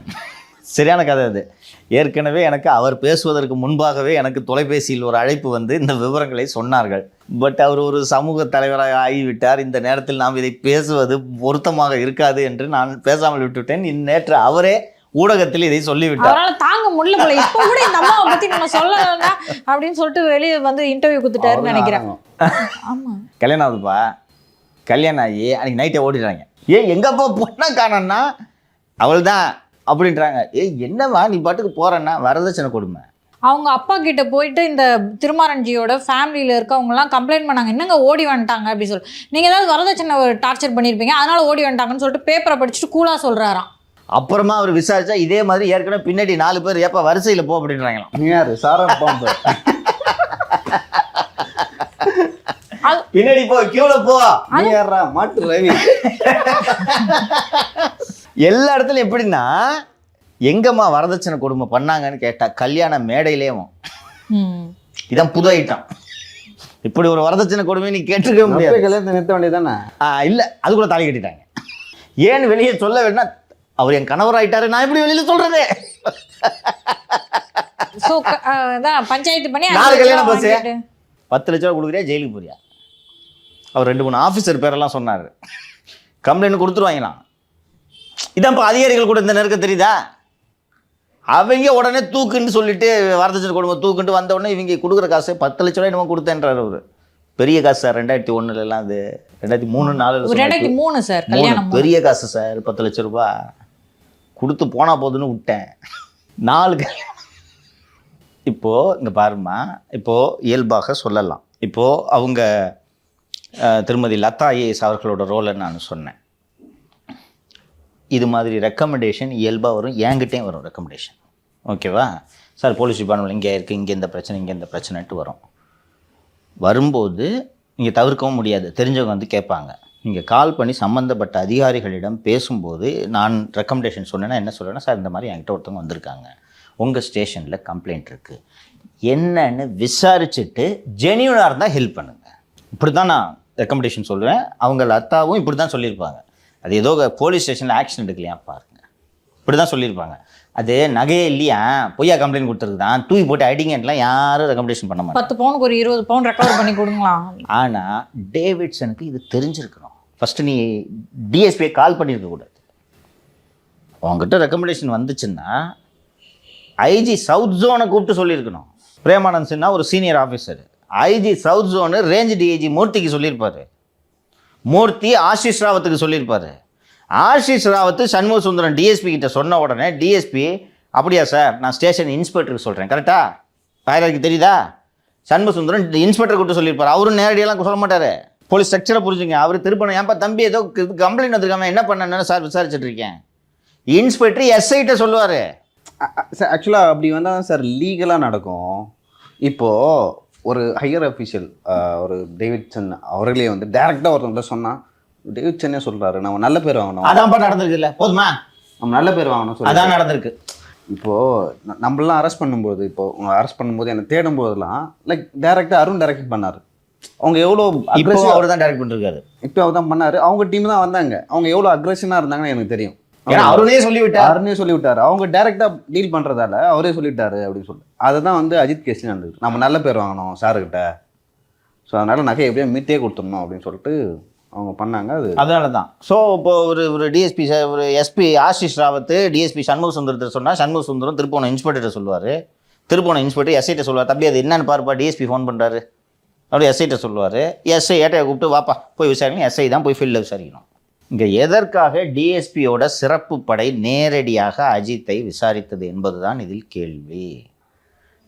சரியான கதை அது. ஏற்கனவே எனக்கு அவர் பேசுவதற்கு முன்பாகவே எனக்கு தொலைபேசியில் ஒரு அழைப்பு வந்து இந்த விவரங்களை சொன்னார்கள். பட் அவர் ஒரு சமூக தலைவராக ஆகிவிட்டார். இந்த நேரத்தில் நாம் இதை பேசுவது பொருத்தமாக இருக்காது என்று நான் பேசாமல் விட்டுவிட்டேன். இந்நேற்று அவரே ஊடகத்தில் இதை சொல்லிவிட்டார். அவரால் தாங்க முடியல போல இப்போ கூட இந்த அம்மாவை பற்றி நம்ம சொல்லலைன்னா அப்படின்னு சொல்லிட்டு வெளியே வந்து இன்டர்வியூ கொடுத்துட்டாருன்னு நினைக்கிறேன். ஆமாம் கல்யாணம் ஆகுதுப்பா. கல்யாணம் ஆகி அன்றைக்கி நைட்டே ஓடிடுறாங்க. ஏ எங்கப்பா பொண்ணை காணோன்னா? அவள் தான் அப்படின்றாங்க. ஏய் என்னவா நீ பாட்டுக்கு போகிறேன்னா வரதட்சணை கொடுமை. அவங்க அப்பா கிட்ட போயிட்டு இந்த திருமாரஞ்சியோட ஃபேமிலியில் இருக்கவங்கலாம் கம்ப்ளைண்ட் பண்ணாங்க. என்னங்க ஓடி வந்துட்டாங்க? அப்படி சொல்லி. நீங்கள் ஏதாவது வரதட்சணை டார்ச்சர் பண்ணியிருப்பீங்க அதனால ஓடி வந்துட்டாங்கன்னு சொல்லிட்டு பேப்பரை படிச்சுட்டு கூலாக சொல்கிறாராம் அப்புறமா அவர் விசாரிச்சா இதே மாதிரி ஏற்கனவே பின்னாடி நாலு பேர் ஏப்பா வரிசையில் போ அப்படின்றாங்களாம். நீ யாரு? சாரா பாம்பு பின்னாடி போ கியூல போ. மாட்டு ரவி. எல்லா இடத்துலயும் எப்படின்னா எங்கம்மா வரதட்சணை கொடுமை பண்ணாங்கன்னு கேட்டா கல்யாண மேடையிலேயும் ம். இதான் புது ஐட்டம் இப்படி ஒரு வரதட்சணை கொடுமை நீ கேட்டிருக்கவே முடியாது. கல்யாணத்தை நிறுத்த வேண்டியதானே ஆ, இல்ல அது கூட தாலி கட்டிட்டாங்க. ஏன்னு வெளியே சொல்ல வேணா அவர் என் கணவர் ஆயிட்டாரு நான் எப்படி வெளியில சொல்றது? பஞ்சாயத்து பண்ணி நாலு கல்யாணம். வாங்கிட்டு. பத்து லட்ச ரூபா கொடுக்குறியா ஜெயிலுக்கு போறியா? அவர் ரெண்டு மூணு ஆஃபீஸர் பேரெல்லாம் சொன்னார். கம்ப்ளைண்ட் கொடுத்துருவாங்களாம் இதான்ப்பா அதிகாரிகள் கூட இந்த நெருக்கம் தெரியுதா? அவங்க உடனே தூக்குன்னு சொல்லிட்டு வரதட்சணை கொடுமை தூக்குன்ட்டு வந்த உடனே இவங்க கொடுக்குற காசு பத்து லட்ச ரூபாய் என்னமோ கொடுத்தேன்றாரு அவர். பெரிய காசு சார் ரெண்டாயிரத்தி ஒண்ணுல எல்லாம் அது. ரெண்டாயிரத்தி மூணு நாலு ரெண்டாயிரத்தி மூணு சார் கல்யாணம் பெரிய காசு சார் பத்து லட்ச ரூபாய் கொடுத்து போனா போதுன்னு விட்டேன். நாலு கல்யாணம். இப்போ இங்க பாருமா இப்போ இயல்பாக சொல்லலாம். இப்போ அவங்க திருமதி லதா ஐஏஎஸ் அவர்களோட ரோலை நான் சொன்னேன். இது மாதிரி ரெக்கமெண்டேஷன் இயல்பாக வரும் என்கிட்டேயும் வரும் ரெக்கமெண்டேஷன் ஓகேவா சார் போலீஸ் டிபார்ட்மெண்ட் இங்கே இருக்குது இங்கே இந்த பிரச்சனை இங்கே இந்த பிரச்சனைட்டு வரும். வரும்போது நீங்கள் தவிர்க்கவும் முடியாது. தெரிஞ்சவங்க வந்து கேட்பாங்க. நீங்கள் கால் பண்ணி சம்மந்தப்பட்ட அதிகாரிகளிடம் பேசும்போது நான் ரெக்கமெண்டேஷன் சொன்னேன்னா என்ன சொல்கிறேன்னா சார் இந்த மாதிரி என்கிட்ட ஒருத்தவங்க வந்திருக்காங்க. உங்கள் ஸ்டேஷனில் கம்ப்ளைண்ட் இருக்குது என்னன்னு விசாரிச்சுட்டு ஜெனியூனாக இருந்தால் ஹெல்ப் பண்ணுங்கள் இப்படி தான் நான் ரெக்கமெண்டேஷன் சொல்லுவேன். அவங்க லத்தாவும் இப்படி தான் சொல்லியிருப்பாங்க. அது ஏதோ போலீஸ் ஸ்டேஷனில் ஆக்ஷன் எடுக்கலையா பாருங்க. இப்படி தான் சொல்லியிருப்பாங்க. அது நகையே இல்லையா? பொய்யா கம்ப்ளைண்ட் கொடுத்துருக்குதான். தூக்கி போட்டு அடிங்கன்ட்டுலாம் யாரும் ரெக்கமெண்டேஷன் பண்ண மாட்டாங்க. பத்து பவுனுக்கு ஒரு இருபது பவுன் ரெக்கவர் பண்ணி கொடுங்களா ஆனால் டேவிட்சனுக்கு இது தெரிஞ்சிருக்கணும். ஃபஸ்ட்டு நீ டிஎஸ்பியை கால் பண்ணியிருக்க கூடாது. உங்ககிட்ட ரெக்கமெண்டேஷன் வந்துச்சுன்னா ஐஜி சவுத் ஜோனை கூப்பிட்டு சொல்லியிருக்கணும். பிரேமானந்த் சின்ஹா ஒரு senior officer IG south zone range DIG மூர்த்திக்கு சொல்லியிருப்பாரு. மூர்த்தி ஆஷிஷ் ராவத்துக்கு சொல்லியிருப்பாரு. ஆஷிஷ் ராவத்து சண்முக சுந்தரம் டிஎஸ்பி கிட்ட சொன்ன உடனே டிஎஸ்பி அப்படியா சார் நான் ஸ்டேஷன் இன்ஸ்பெக்டருக்கு சொல்கிறேன் கரெக்டா? பாயராக்கு தெரியுதா? சண்முகசுந்தரம் இன்ஸ்பெக்டர் கூப்பிட்டு சொல்லியிருப்பாரு. அவரும் நேரடியெல்லாம் சொல்ல மாட்டார். போலீஸ் ஸ்ட்ரக்சரை புரிஞ்சுங்க. அவர் திருப்பணம். ஏன்பா தம்பி ஏதோ கம்ப்ளைண்ட் வந்திருக்காம என்ன பண்ணேன்னு சார் விசாரிச்சுட்டு இருக்கேன். இன்ஸ்பெக்டர் எஸ்ஐட்ட சொல்லுவார். சார் ஆக்சுவலாக அப்படி வந்தால் தான் சார் லீகலாக நடக்கும். இப்போது ஒரு ஹையர் அஃபீஷியல் ஒரு டேவிட்சன் அவர்களே வந்து டேரெக்டாக ஒருத்தவங்க சொன்னால் டேவிட்சனே சொல்கிறாரு நம்ம நல்ல பேர் வாங்கணும். அதான்ப்பா நடந்திருக்கு இல்லை போதுமா? நம்ம நல்ல பேர் வாங்கணும் சொல்லி அதான் நடந்திருக்கு. இப்போது நம்மளாம் அரெஸ்ட் பண்ணும்போது இப்போ அரெஸ்ட் பண்ணும்போது என்னை தேடும் போதெல்லாம் லைக் டேரெக்டாக அருண் டைரக்ட் பண்ணார். அவங்க எவ்வளோ இப்போ அவர் தான் டைரக்ட் பண்ணிருக்காரு. இப்போ அவர் தான் பண்ணார். அவங்க டீம் தான் வந்தாங்க. அவங்க எவ்வளோ அக்ரெஷனாக இருந்தாங்கன்னு எனக்கு தெரியும். ஏன்னா அவருனே சொல்லிவிட்டார். அருணே சொல்லி விட்டாரு அவங்க டைரக்டா டீல் பண்றதால அவரே சொல்லிட்டாரு அப்படின்னு சொல்லி. அதை தான் வந்து அஜித் கேஸ்ல நடந்தது நம்ம நல்ல பேர் வாங்கணும் சாருக்கிட்ட ஸோ அதனால நகை எப்படியும் மீட்டே கொடுத்துடணும் அப்படின்னு சொல்லிட்டு அவங்க பண்ணாங்க அது அதனால தான் ஸோ இப்போ ஒரு ஒரு டிஎஸ்பி ஒரு எஸ்பி ஆஷிஷ் ராவத்து டிஎஸ்பி சண்முக சுந்தரத்தை சொன்னால் சண்முக சுந்தரம் திருப்போணம் இன்ஸ்பெக்டர் சொல்லுவார். திருப்போணம் இன்ஸ்பெக்டர் எஸ்ஐட்ட சொல்லுவார். தம்பி அது என்னன்னு பாருப்பா டிஎஸ்பி ஃபோன் பண்ணுறாரு அப்படி எஸ்ஐட்ட சொல்லுவார். எஸ்ஐ ஏட்டையை கூப்பிட்டு வாப்பா போய் விசாரிக்கணும். எஸ்ஐ தான் போய் ஃபீல்டில் விசாரிக்கணும். இங்கே எதற்காக டிஎஸ்பியோட சிறப்பு படை நேரடியாக அஜித்தை விசாரித்தது என்பதுதான் இதில் கேள்வி.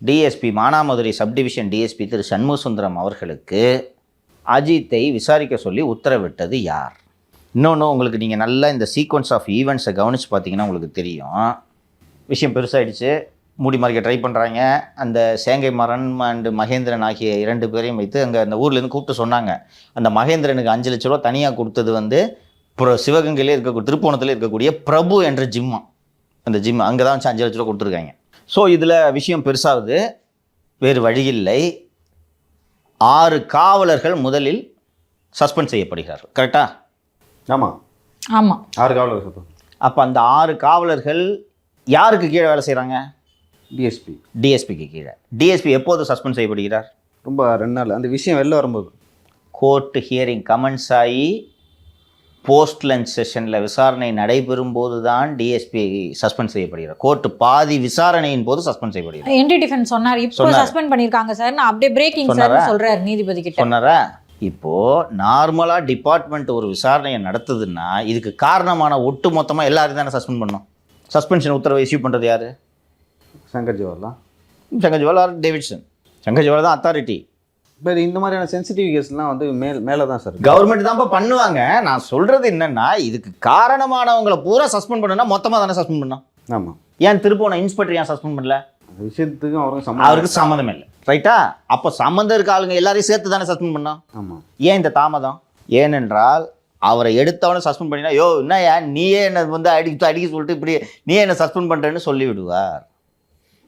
DSP Manamadurai subdivision DSP Thiru Shanmuga Sundaram அவர்களுக்கு அஜித்தை விசாரிக்க சொல்லி உத்தரவிட்டது யார்? இன்னொன்று உங்களுக்கு நீங்கள் நல்லா இந்த சீக்வன்ஸ் ஆஃப் ஈவெண்ட்ஸை கவனித்து பார்த்தீங்கன்னா உங்களுக்கு தெரியும். விஷயம் பெருசாகிடுச்சு மூடி மறைக்க ட்ரை பண்ணுறாங்க அந்த சேங்கை மரன் அண்டு மகேந்திரன் ஆகிய இரண்டு பேரையும் வைத்து அங்கே அந்த ஊர்லேருந்து கூப்பிட்டு சொன்னாங்க. அந்த மகேந்திரனுக்கு அஞ்சு லட்ச ரூபா தனியாக கொடுத்தது வந்து புர சிவகங்கையிலே இருக்கக்கூடிய திருப்போணத்தில் இருக்கக்கூடிய பிரபு என்ற ஜிம்மா அந்த ஜிம் அங்கே தான் வச்சு அஞ்சு லட்ச ரூபா கொடுத்துருக்காங்க. ஸோ இதில் விஷயம் பெருசாகுது. வேறு வழி இல்லை. ஆறு காவலர்கள் முதலில் சஸ்பெண்ட் செய்யப்படுகிறார்கள். கரெக்டா? ஆமா. ஆமா. ஆறு காவலர் சத்தம் அப்போ அந்த ஆறு காவலர்கள் யாருக்கு கீழே வேலை செய்கிறாங்க டிஎஸ்பி டிஎஸ்பிக்கு கீழே. டிஎஸ்பி எப்போது சஸ்பெண்ட் செய்யப்படுகிறார்? ரொம்ப ரெண்டு நாள். அந்த விஷயம் வெளில வரும்போது. கோர்ட் ஹியரிங் கமெண்ட்ஸ் ஆகி போஸ்ட் லஞ்ச் செஷனில் விசாரணை நடைபெறும் போது தான் டிஎஸ்பி சஸ்பெண்ட் செய்யப்படுகிறார் கோர்ட் பாதி விசாரணையின் போது சஸ்பெண்ட் செய்யப்படுகிறார் என்டி டிஃபென்ஸ் சொன்னார். இப்போ. சஸ்பெண்ட் பண்ணிருக்காங்க சார். நான் அப்படியே பிரேக்கிங் சார்? சொல்றாரு நீதிபதி கிட்ட. சொன்னாரா? இப்போ நார்மலாக டிபார்ட்மெண்ட் ஒரு விசாரணையை நடத்துதுன்னா இதுக்கு காரணமான ஒட்டு மொத்தமாக எல்லாரும் தானே சஸ்பெண்ட் பண்ணோம் சஸ்பென்ஷன் உத்தரவை இஷ்யூ பண்ணுறது யாரு? சங்கர் ஜவஹர்லாம் சங்கர் ஆர் டேவிட்சன். சங்கர் ஜுவல் தான் அத்தாரிட்டி பட் இந்த மாதிரியான சென்சிட்டிவ் கேஸ்லாம் வந்து மேல் மேலே தான் சார் கவர்மெண்ட் தான்ப்பா பண்ணுவாங்க. நான் சொல்றது என்னன்னா இதுக்கு காரணமானவங்களை பூரா சஸ்பெண்ட் பண்ணனா மொத்தமாக தானே சஸ்பெண்ட் பண்ணோம்? ஆமாம் ஏன் திருப்போன இன்ஸ்பெக்டர் ஏன் சஸ்பெண்ட் பண்ணல? விஷயத்துக்கும் அவருக்கும் அவருக்கு சம்மந்தம் இல்லை. ரைட்டா அப்போ சம்மந்தம் இருக்க ஆளுங்க எல்லாரையும் சேர்த்து தானே சஸ்பெண்ட் பண்ணோம்? ஆமாம் ஏன் இந்த தாமதம்? ஏனென்றால் அவரை எடுத்தவனை சஸ்பெண்ட் பண்ணினா யோ என்னய்யா? நீயே என்ன வந்து அடிக்க அடிக்க சொல்லிட்டு இப்படி நீ என்ன சஸ்பெண்ட் பண்ணுறேன்னு சொல்லி விடுவார்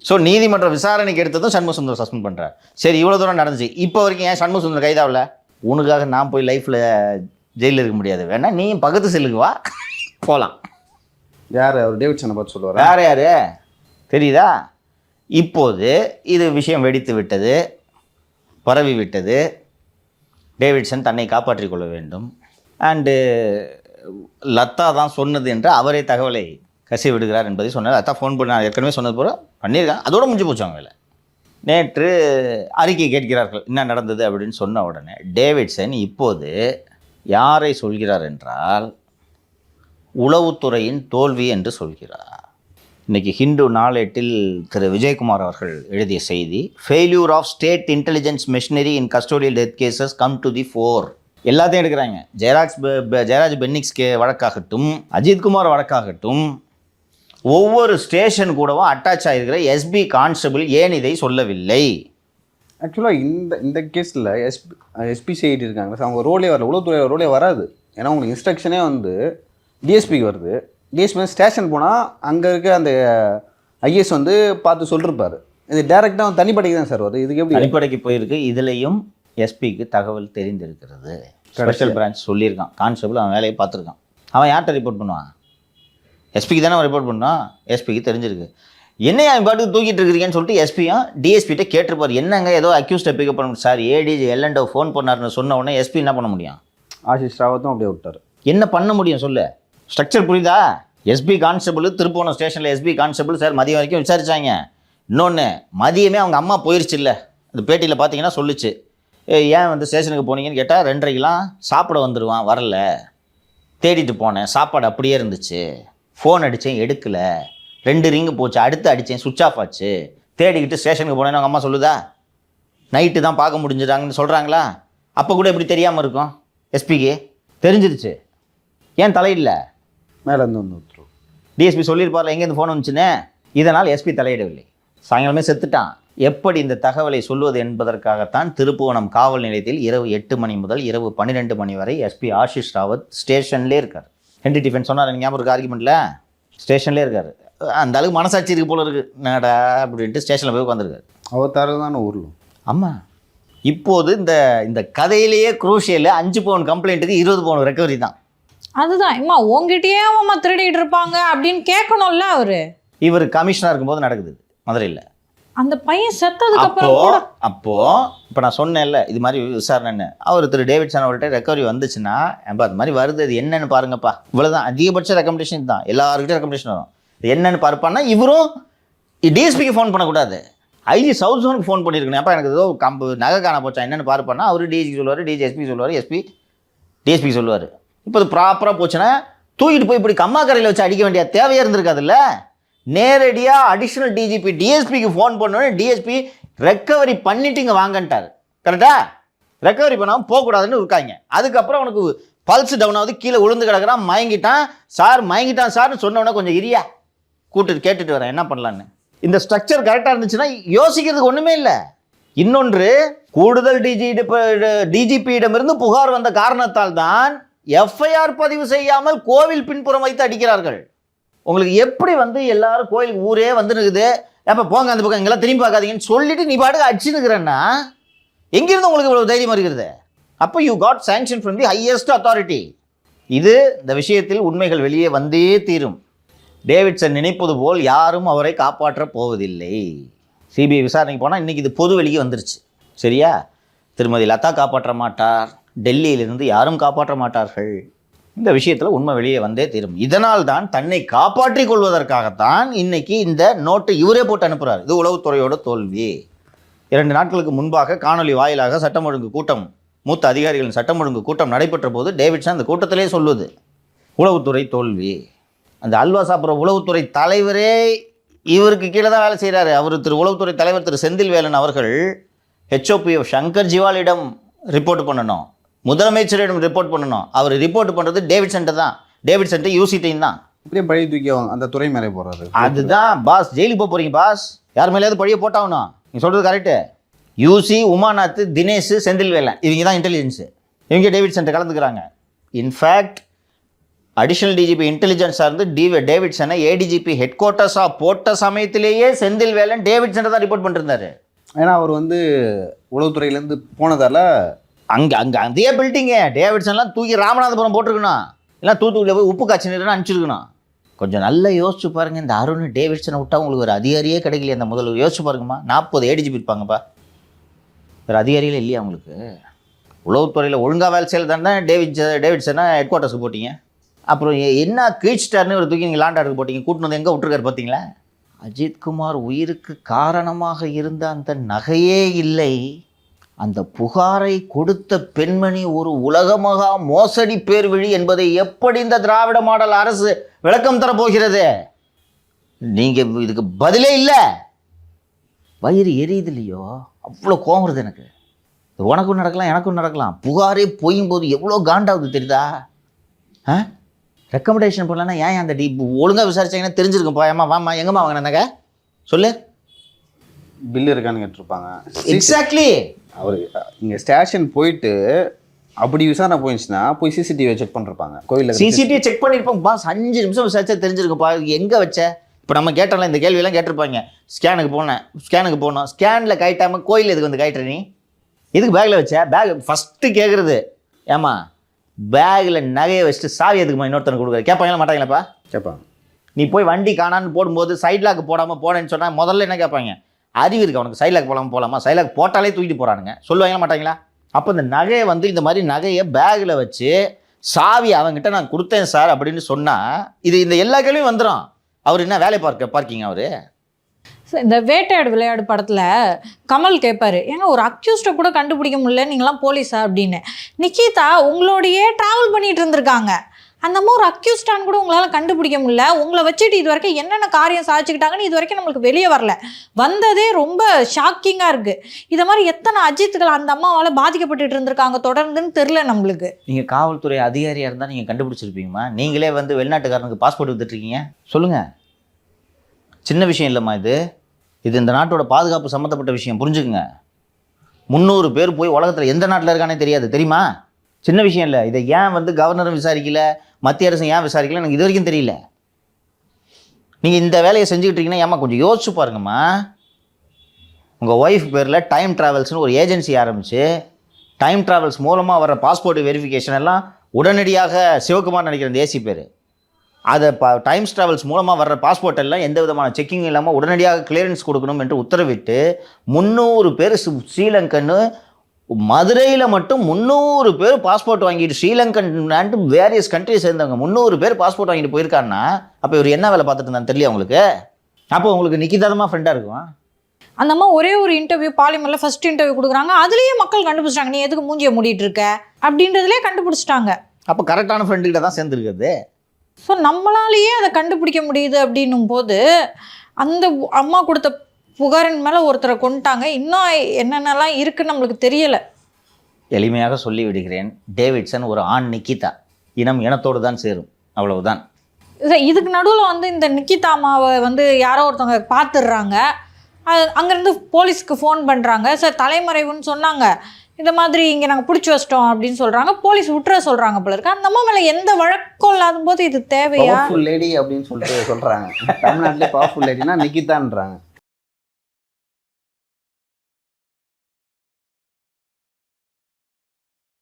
ஸோ நீதிமன்ற விசாரணைக்கு எடுத்ததும் சண்முக சுந்தரம் சஸ்பெண்ட் பண்ணுறார் சரி இவ்வளோ தூரம் நடந்துச்சு. இப்போ வரைக்கும் ஏன் சண்முக கைதாகல உனக்காக நான் போய் லைஃப்பில் ஜெயிலில் இருக்க முடியாது. வேணா நீ பக்கத்து செல்லுக்கு வா. போகலாம் யார்? அவர் டேவிட்சனை பார்த்து சொல்லுவார்? வேற யாரு? தெரியுதா? இப்போது இது விஷயம் வெடித்து விட்டது பரவி விட்டது. டேவிட்சன் தன்னை காப்பாற்றிக் கொள்ள வேண்டும். அண்டு லத்தா தான் சொன்னது என்று அவரே தகவலை கசி விடுகிறார் என்பதை சொன்னார். அதான் ஃபோன் பண்ணி நான் ஏற்கனவே சொன்னது போல பண்ணியிருக்காங்க. அதோட முடிஞ்சு போச்சு அவங்க வேலை. நேற்று அறிக்கை கேட்கிறார்கள். என்ன நடந்தது அப்படின்னு சொன்ன உடனே டேவிட்சன் இப்போது யாரை சொல்கிறார் என்றால் உளவுத்துறையின் தோல்வி என்று சொல்கிறார். இன்னைக்கு ஹிந்து நாளேட்டில் திரு விஜயகுமார் அவர்கள் எழுதிய செய்தி failure of state intelligence machinery in custodial death cases come to the fore எல்லாத்தையும் எடுக்கிறாங்க. ஜெயராஜ் பெ- ஜெயராஜ் பென்னிக்ஸ் கே வழக்காகட்டும் அஜித்குமார் வழக்காகட்டும் ஒவ்வொரு ஸ்டேஷன் கூடவும் அட்டாச் ஆகிருக்கிற எஸ்பி கான்ஸ்டபிள் ஏன் இதை சொல்லவில்லை? ஆக்சுவலாக இந்த இந்த கேஸில் எஸ்பி எஸ்பிசிஐடி இருக்காங்க. சார் அவங்க ரோலே வரல. உளவுத்துறை ரோலே வராது. ஏன்னா உங்களுக்கு இன்ஸ்ட்ரக்ஷனே வந்து டிஎஸ்பிக்கு வருது. டிஎஸ்பி ஸ்டேஷன் போனால் அங்கே இருக்க அந்த ஐஎஸ் வந்து பார்த்து சொல்லிருப்பாரு. இது டேரெக்டாக தனிப்படைக்கு தான் சார் வருது. இதுக்கு எப்படி? அடிப்படைக்கு போயிருக்கு. இதுலேயும் எஸ்பிக்கு தகவல் தெரிந்திருக்கிறது. ஸ்பெஷல் பிரான்ச் சொல்லியிருக்கான். கான்ஸ்டபிள் அவன் வேலையை பார்த்துருக்கான். அவன் யார்கிட்ட ரிப்போர்ட் பண்ணுவான்? எஸ்பிக்கு தானே ரிப்போர்ட் பண்ணான் எஸ்பிக்கு தெரிஞ்சிருக்கு. என்னையா அவன் பாட்டுக்கு தூக்கிட்டு இருக்கிறீங்கன்னு சொல்லிட்டு எஸ்பியும் டிஎஸ்பிகிட்ட கேட்டிருப்பார். என்னங்க ஏதோ அக்யூஸ்டை பிக்கப் பண்ண sir ADG L and O phone பண்ணாருன்னு சொன்ன உடனே எஸ்பி என்ன பண்ண முடியும்? ஆஷிஷ் ராவத்தும் அப்படியே விட்டார். என்ன பண்ண முடியும் சொல்லு? ஸ்ட்ரக்சர் புரியுதா? எஸ்பி கான்ஸ்டபிள் திருப்போணம் ஸ்டேஷனில் எஸ்பி கான்ஸ்டபிள் சார் மதியம் வரைக்கும் விசாரிச்சாங்க. இன்னொன்று மதியமே அவங்க அம்மா போயிருச்சு இல்லை. அந்த பேட்டியில் பார்த்தீங்கன்னா சொல்லுச்சு. "ஏய், ஏன் வந்து ஸ்டேஷனுக்கு போனீங்கன்னு கேட்டால் ரெண்டரைக்கெலாம் சாப்பிட வந்துடுவான் வரல. தேடிட்டு போனேன் சாப்பாடு அப்படியே இருந்துச்சு. ஃபோன் அடித்தேன் எடுக்கல. ரெண்டு ரிங்கு போச்சு அடுத்து அடித்தேன் சுவிட்ச் ஆஃப் ஆச்சு. தேடிக்கிட்டு ஸ்டேஷனுக்கு போனேன்னு அவங்க அம்மா சொல்லுதா? நைட்டு தான் பார்க்க முடிஞ்சுட்டாங்கன்னு சொல்கிறாங்களா அப்போ கூட எப்படி தெரியாமல் இருக்கும்? எஸ்பிக்கு தெரிஞ்சிருச்சு. ஏன் தலையிடல? மேலேருந்து வந்து விட்டுரும் டிஎஸ்பி சொல்லியிருப்பார்ல எங்கேருந்து ஃபோன் வந்துச்சுன்னு? இதனால் எஸ்பி தலையிடவில்லை. சாயங்காலமே செத்துட்டான். எப்படி இந்த தகவலை சொல்வது என்பதற்காகத்தான் திருப்புவனம் காவல் நிலையத்தில் இரவு எட்டு மணி முதல் இரவு பன்னிரெண்டு மணி வரை எஸ்பி ஆஷிஷ் ராவத் ஸ்டேஷன்லேயே இருக்கார். ஹென்ரி டிஃபன் சொன்னார் ஞாபகம் இருக்கு ஆர்குமெண்ட்டில் ஸ்டேஷன்லேயே இருக்கார். அந்த அளவுக்கு மனசாட்சி இருக்கு போல இருக்கு. என்னடா அப்படின்ட்டு ஸ்டேஷனில் போய் உட்காந்துருக்காரு அவத்தாரு தானே ஊரில். ஆமாம் இப்போது இந்த இந்த கதையிலேயே குரூஷியல் அஞ்சு பவுன் கம்ப்ளைண்ட்டுக்கு இருபது பவுன் ரெக்கவரி தான். அதுதான். இம்மா உங்ககிட்டயே அம்மா திருடிட்டு இருப்பாங்க அப்படின்னு கேட்கணும்ல அவரு? இவர் கமிஷனாக இருக்கும்போது நடக்குது மதுரையில். அந்த பையன் செத்ததுக்கு அப்போ அப்போ இப்போ நான் சொன்னேன்ல இது மாதிரி விசாரணைன்னு. அவர் திரு டேவிட்சன் அவர்கிட்ட ரெக்கவரி வந்துச்சுன்னா ஏன்பா அது மாதிரி வருது அது என்னன்னு பாருங்கப்பா. இவ்வளவுதான் அதிகபட்ச ரெக்கமெண்டேஷன் தான் எல்லாருக்கிட்டையும் ரெக்கமெண்டேஷன் வரும். இது என்னன்னு பார்ப்பான்னா இவரும் டிஎஸ்பிக்கு ஃபோன் பண்ணக்கூடாது. ஐஜி சவுத் ஜோனுக்கு ஃபோன் பண்ணியிருக்கணும் அப்போ எனக்கு ஏதோ கம்பு நகை காண போச்சா என்னன்னு பார்ப்பான்னா அவர் டிஜிக்கு சொல்லுவார் டிஜி எஸ்பி சொல்லுவார் எஸ்பி டிஎஸ்பி சொல்லுவார். இப்போ இது ப்ராப்பராக போச்சுன்னா தூக்கிட்டு போய் இப்படி கம்மாக்கரையில் வச்சு அடிக்க வேண்டிய தேவையே இருந்திருக்காதுல்ல? நேரடியாக அடிஷ்னல் டிஜிபி டிஎஸ்பிக்கு ஃபோன் பண்ணோன்னே டிஎஸ்பி ரெக்கவரி பண்ணிட்டு இங்கே வாங்கன்ட்டார். கரெக்டா ரெக்கவரி பண்ணாமல் போகக்கூடாதுன்னு இருக்காங்க. அதுக்கப்புறம் அவனுக்கு பல்ஸ் டவுன் ஆகுது கீழே விழுந்து கிடக்கிறான் மயங்கிட்டான். சார் மயங்கிட்டான் சார்னு சொன்னவொடனே கொஞ்சம் இரியா கூட்டு கேட்டுட்டு வரேன் என்ன பண்ணலான்னு. இந்த ஸ்ட்ரக்சர் கரெக்டாக இருந்துச்சுன்னா யோசிக்கிறதுக்கு ஒன்றுமே இல்லை. இன்னொன்று கூடுதல் டிஜி டிஜிபியிடமிருந்து புகார் வந்த காரணத்தால் தான் எஃப்ஐஆர் பதிவு செய்யாமல் கோவில் பின்புறம் வைத்து அடிக்கிறார்கள். உங்களுக்கு எப்படி வந்து எல்லாரும் கோயில் ஊரே வந்துருக்குது எப்போ போங்க அந்த பக்கம் எங்கெல்லாம் திரும்பி பார்க்காதீங்கன்னு சொல்லிட்டு நீ பாட்டுக்கு அடிச்சுனுக்கிறேன்னா எங்கிருந்து உங்களுக்கு இவ்வளோ தைரியம் இருக்கிறது அப்போ you got sanction from the highest authority இது இந்த விஷயத்தில் உண்மைகள் வெளியே வந்தே தீரும். டேவிட்சன் நினைப்பது போல் யாரும் அவரை காப்பாற்றப் போவதில்லை. சிபிஐ விசாரணைக்கு போனால் இன்றைக்கி இது பொது வெளியே வந்துருச்சு. சரியா? திருமதி லதா காப்பாற்ற மாட்டார். டெல்லியிலிருந்து யாரும் காப்பாற்ற மாட்டார்கள். இந்த விஷயத்தில் உண்மை வெளியே வந்தே தீரும். இதனால் தான் தன்னை காப்பாற்றிக் கொள்வதற்காகத்தான் இன்னைக்கு இந்த நோட்டை இவரே போட்டு அனுப்புகிறார் இது உளவுத்துறையோட தோல்வி. இரண்டு நாட்களுக்கு முன்பாக காணொலி வாயிலாக சட்டம் ஒழுங்கு கூட்டம் மூத்த அதிகாரிகளின் சட்டம் ஒழுங்கு கூட்டம் நடைபெற்ற போது டேவிட்சன் அந்த கூட்டத்திலே சொல்லுவது உளவுத்துறை தோல்வி. அந்த அல்வா சாப்பிட்ற உளவுத்துறை தலைவரே இவருக்கு கீழே தான் வேலை செய்கிறாரு அவர் திரு உளவுத்துறை தலைவர் திரு செந்தில்வேலன் அவர்கள் ஹெச்ஓபிஎஃப் சங்கர் ஜிவாலிடம் ரிப்போர்ட் பண்ணணும். முதலமைச்சரிடம் ரிப்போர்ட் பண்ணணும். அவர் ரிப்போர்ட் பண்ணுறது டேவிட்சன்ட்ட தான். டேவிட்சன்ட்ட யூசிட்டையும் தான். இப்படியே பழி தூக்கி அந்த துறை மேலே போகிறாரு அதுதான் பாஸ். ஜெயிலுக்கு போக போறீங்க பாஸ். யார் மேலேயாவது பழிய போட்டாகணும் நீ சொல்கிறது கரெக்டு யூசி உமாநாத் தினேஷ் செந்தில்வேலன். இவங்க தான் இன்டெலிஜென்ஸு இவங்க டேவிட்சன்ட்ட கலந்துக்கிறாங்க. இன்ஃபேக்ட் அடிஷனல் டிஜிபி இன்டெலிஜென்ஸாக இருந்து டி டேவிட்சனை ஏடிஜிபி ஹெட் குவார்ட்டர்ஸாக போட்ட சமயத்திலேயே செந்தில்வேலன் டேவிட்சனை தான் ரிப்போர்ட் பண்ணிருந்தாரு. ஏன்னா அவர் வந்து உளவுத்துறையிலேருந்து போனதால அங்கே அங்கே அதே பில்டிங்கே டேவிட்சன்லாம் தூக்கி ராமநாதபுரம் போட்டிருக்கணும். இல்லை தூத்துக்குடியில் போய் உப்பு காய்ச்சி அனுப்பிச்சிருக்கணும். கொஞ்சம் நல்லா யோசிச்சு பாருங்கள் இந்த அருண் டேவிட்சனை விட்டால் உங்களுக்கு ஒரு அதிகாரியே கிடைக்கலையே அந்த முதல்வர். யோசிச்சு பாருங்கம்மா. நாற்பது ஏடிஜிபி இருப்பாங்கப்பா. வேறு அதிகாரிகளே இல்லையா உங்களுக்கு? உளவுத்துறையில் ஒழுங்காக வேலை செய்யல தானே டேவிட் டேவிட்சனை ஹெட் குவார்ட்டர்ஸ்க்கு போட்டீங்க. அப்புறம் என்ன கீழ்ஸ்டார்னு ஒரு தூக்கி நீங்கள் லாண்டாருக்கு போட்டிங்க போட்டீங்க. கூட்டினு வந்து எங்கே விட்டுருக்காரு பார்த்தீங்களா அஜித்குமார் உயிருக்கு காரணமாக இருந்த அந்த நகையே இல்லை. அந்த புகாரை கொடுத்த பெண்மணி ஒரு உலகமகா மோசடி பேர்வழி என்பதை எப்படி இந்த திராவிட மாடல் அரசு விளக்கம் தரப்போகிறது? நீங்க இதுக்கு பதிலே இல்லை. வயிறு எரியுது இல்லையோ? அவ்வளோ கோவம் வருது எனக்கு. உனக்கும் நடக்கலாம் எனக்கும் நடக்கலாம். புகாரே பொய்யும் போது எவ்வளோ காண்டாகுது தெரியுதா? ஆ? ரெக்கமெண்டேஷன் பண்ணலன்னா ஏன் அந்த டி ஒழுங்காக விசாரிச்சாங்கன்னா தெரிஞ்சிருக்கும்ப்பா ஏமா வாமா எங்கம்மா வாங்கின நகை? சொல்லு. பில் இருக்கான்னு கேட்டிருப்பாங்க. எக்ஸாக்ட்லி அவர் இங்கே ஸ்டேஷன் போயிட்டு அப்படி விசாரணை போயிடுச்சுன்னா போய் சிசிடிவி செக் பண்ணிருப்பாங்க. கோயிலில் சிசிடிவி செக் பண்ணியிருப்போம் பாஸ் அஞ்சு நிமிஷம் விசாரிச்சா தெரிஞ்சிருக்கும்ப்பா எங்கே வச்ச? இப்போ நம்ம கேட்டோம்ல இந்த கேள்வியெல்லாம் கேட்டிருப்பாங்க. ஸ்கேனுக்கு போனேன் ஸ்கேனுக்கு போனோம். ஸ்கேனில் கைட்டாமல் கோயில் எதுக்கு வந்து கைட்டுற நீ? எதுக்கு பேக்கில் வச்ச? பேக் ஃபஸ்ட்டு கேட்குறது ஏமா பேக்கில் நகையை வச்சுட்டு சாவி எதுக்குமா இன்னொருத்தனுக்கு கொடுக்குறது கேட்பாங்களா மாட்டாங்களாப்பா? கேட்பாங்க நீ போய் வண்டி காணான்னு போடும்போது சைட் லாக் போடாமல் போனேன்னு சொன்னால் முதல்ல என்ன கேட்பாங்க? அறிவு இருக்கு. அவனுக்கு சைலாக் போகலாம் போகலாமா சைலாக் போட்டாலே தூக்கிட்டு போகிறானுங்க சொல்லுவாங்களா மாட்டாங்களா? அப்போ இந்த நகையை வந்து இந்த மாதிரி நகையை பேக்கில் வச்சு சாவி அவங்ககிட்ட நான் கொடுத்தேன் சார் அப்படின்னு சொன்னால் இது இந்த எல்லா கேள்வியும் வந்துடும் அவர் என்ன வேலை பார்க்க பார்க்கிங்க அவர்? சார் இந்த வேட்டையாடு விளையாடு படத்தில் கமல் கேட்பார் ஏங்க ஒரு அக்யூஸ்டை கூட கண்டுபிடிக்க முடியல நீங்களாம் போலீஸா? அப்படின்னு. நிக்கிதா உங்களோடையே ட்ராவல் பண்ணிட்டு இருந்திருக்காங்க. அந்த அம்மா ஒரு அக்யூஸ்டான்னு கூட உங்களால் கண்டுபிடிக்க முடியல. உங்களை வச்சுட்டு இது வரைக்கும் என்னென்ன காரியம் சாதிச்சுக்கிட்டாங்கன்னு இது வரைக்கும் நம்மளுக்கு வெளியே வரல. வந்ததே ரொம்ப ஷாக்கிங்காக இருக்குது இதை மாதிரி எத்தனை அஜித்துகள் அந்த அம்மாவால் பாதிக்கப்பட்டுட்டு இருந்திருக்காங்க தொடர்ந்துன்னு தெரில நம்மளுக்கு. நீங்கள் காவல்துறை அதிகாரியாக இருந்தால் நீங்கள் கண்டுபிடிச்சிருப்பீங்கம்மா. நீங்களே வந்து வெளிநாட்டுக்காரனுக்கு பாஸ்போர்ட் வித்துட்ருக்கீங்க சொல்லுங்கள் சின்ன விஷயம் இல்லைம்மா இது. இது இந்த நாட்டோட பாதுகாப்பு சம்மந்தப்பட்ட விஷயம். புரிஞ்சுக்குங்க. முந்நூறு பேர் போய் உலகத்தில் எந்த நாட்டில் இருக்கானே தெரியாது. தெரியுமா? சின்ன விஷயம் இல்லை. இதை ஏன் வந்து கவர்னரும் விசாரிக்கல? மத்திய அரசு ஏன் விசாரிக்கல? எனக்கு இது வரைக்கும் தெரியல. நீங்கள் இந்த வேலையை செஞ்சுக்கிட்டு இருக்கீங்கன்னா ஏம்மா கொஞ்சம் யோசிச்சு பாருங்கம்மா. உங்கள் ஒய்ஃப் பேரில் டைம் ட்ராவல்ஸ்னு ஒரு ஏஜென்சி ஆரம்பித்து டைம் ட்ராவல்ஸ் மூலமாக வர பாஸ்போர்ட் வெரிஃபிகேஷன் எல்லாம் உடனடியாக சிவகுமார் நினைக்கிற அந்த ஏசி பேர். அதை ப டைம்ஸ் ட்ராவல்ஸ் மூலமாக வர்ற பாஸ்போர்ட் எல்லாம் எந்த விதமான செக்கிங் இல்லாமல் உடனடியாக கிளியரன்ஸ் கொடுக்கணும் என்று உத்தரவிட்டு முந்நூறு பேர் ஸ்ரீலங்கன்னு மதுரையில் மட்டும் முந்நூறு பேர் பாஸ்போர்ட் வாங்கிட்டு ஸ்ரீலங்கன் வேரியஸ் கண்ட்ரிஸ் சேர்ந்தவங்க முந்நூறு பேர் பாஸ்போர்ட் வாங்கிட்டு போயிருக்காருன்னா அப்போ இவர் என்ன வேலை பார்த்துட்டு இருந்தான்னு தெரியல உங்களுக்கு? அப்போ உங்களுக்கு நிக்கிதாதமாக ஃப்ரெண்டாக இருக்கும். அந்த அம்மா ஒரே ஒரு இன்டர்வியூ பாலிமரில் ஃபர்ஸ்ட் இன்டர்வியூ கொடுக்குறாங்க. அதுலேயே மக்கள் கண்டுபிடிச்சிட்டாங்க நீ எதுக்கு மூஞ்சியை மூடிட்டு இருக்க? அப்படின்றதுலேயே கண்டுபிடிச்சிட்டாங்க. அப்போ கரெக்டான ஃப்ரெண்டுக்கிட்ட தான் சேர்ந்துருக்குது ஸோ நம்மளாலேயே அதை கண்டுபிடிக்க முடியுது அப்படின்னும் போது அந்த அம்மா கொடுத்த புகாரின் மேலே ஒருத்தரை கொண்டுட்டாங்க இன்னும் என்னென்னலாம் இருக்குன்னு நம்மளுக்கு தெரியலை. எளிமையாக சொல்லி விடுகிறேன் டேவிட்சன் ஒரு ஆண் நிக்கிதா. இனம் இனத்தோடு தான் சேரும். அவ்வளவுதான். இது- இதுக்கு நடுவில் வந்து இந்த நிக்கிதா அம்மாவை வந்து யாரோ ஒருத்தவங்க பார்த்துடுறாங்க அது- அங்கேருந்து போலீஸ்க்கு ஃபோன் பண்ணுறாங்க சார் தலைமறைவுன்னு சொன்னாங்க. இந்த மாதிரி இங்கே நாங்கள் பிடிச்சி வச்சிட்டோம் அப்படின்னு சொல்கிறாங்க போலீஸ் விட்டுற சொல்கிறாங்க போல இருக்கு. அந்த அம்மா மேலே எந்த வழக்கம் இல்லாத போது இது தேவையா? லேடி அப்படின்னு சொல்லிட்டு சொல்கிறாங்க தமிழ்நாட்டிலே பவர்ஃபுல் லேடினா நிக்கிதான்றாங்க.